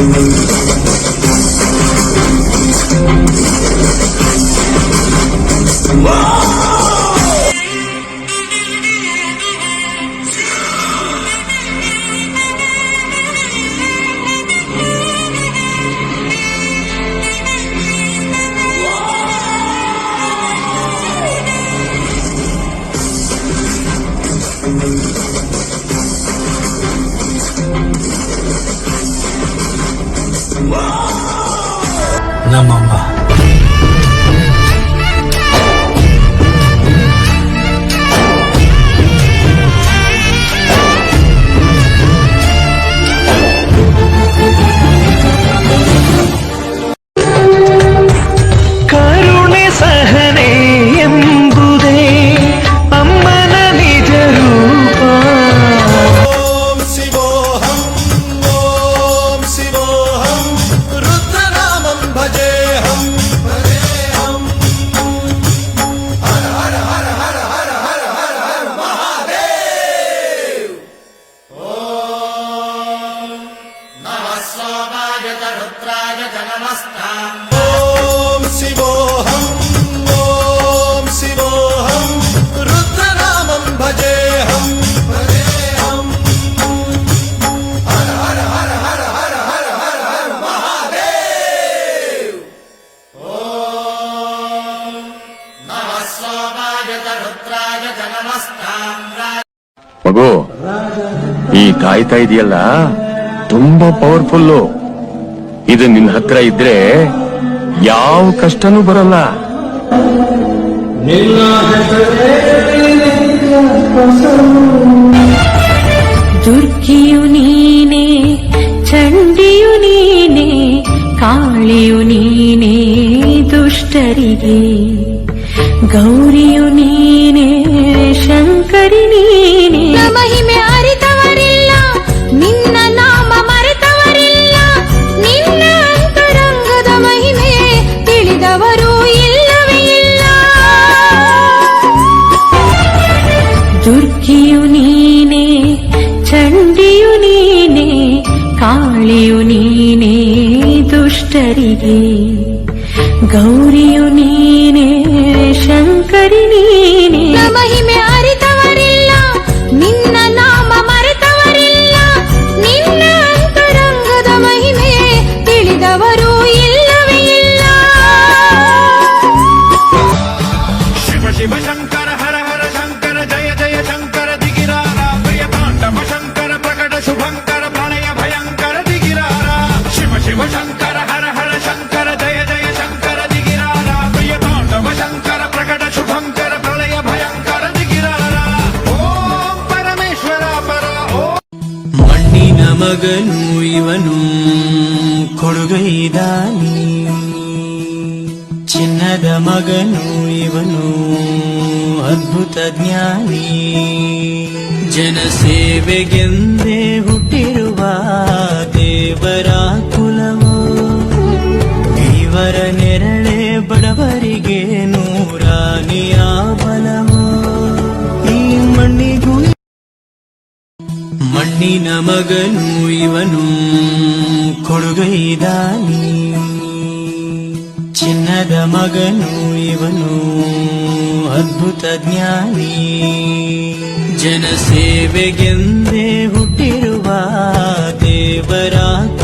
Música 那么晚。ರುದ್ರಾಯ ನಮಸ್ತಾಂ ಓಂ ಶಿವೋಹಂ ಓಂ ಶಿವೋಹಂ ರುದ್ರನಾಮಂ ಭಜೇಹಂ ಭಜೇಹಂ ಹರ ಹರ ಹರ ಹರ ಹರ ಹರ ಹರ ಹರ ಮಹಾದೇವ್ ಓಂ ನಮಃ ಸೋಮಾಯ ರುದ್ರಾಯ ನಮಸ್ತಾಂ ಮಗು ಈ ಕಾಯ್ತಾ ಇದೆಯಲ್ಲ? ತುಂಬಾ ಪವರ್ಫುಲ್ಲು ಇದು ನಿನ್ ಹತ್ರ ಇದ್ರೆ ಯಾವ ಕಷ್ಟನೂ ಬರಲ್ಲ. ದುರ್ಗಿಯು ನೀನೆ ಚಂಡಿಯು ನೀನೆ ಕಾಳಿಯು ನೀನೇ ದುಷ್ಟರಿಗೆ ಗೌರಿಯು ನೀನೆ. ದುರ್ಗಿಯು ನೀನೆ ಚಂಡಿಯು ನೀನೆ ಕಾಳಿಯು ನೀನೆ ದುಷ್ಟರಿಗೆ. ಗೌರಿಯು ನೀನೆ ಶಂಕರಿ ನೀನೆ. ಮಹಿಮೆ ಮಗನು ಇವನು ಕೊಡುಗೈದಾನಿ ಚಿನ್ನದ ಮಗನು ಇವನು ಅದ್ಭುತ ಜ್ಞಾನಿ. ಜನಸೇವೆಗೆಂದೇ ಹುಟ್ಟಿರುವ ದೇವರ ನಿನ್ನ ಮಗನು ಇವನು ಕೊಡುಗೈದಾನಿ. ಚಿನ್ನದ ಮಗನು ಇವನು ಅದ್ಭುತ ಜ್ಞಾನಿ. ಜನಸೇವೆಗೆಂದೇ ಹುಟ್ಟಿರುವ ದೇವರಾತ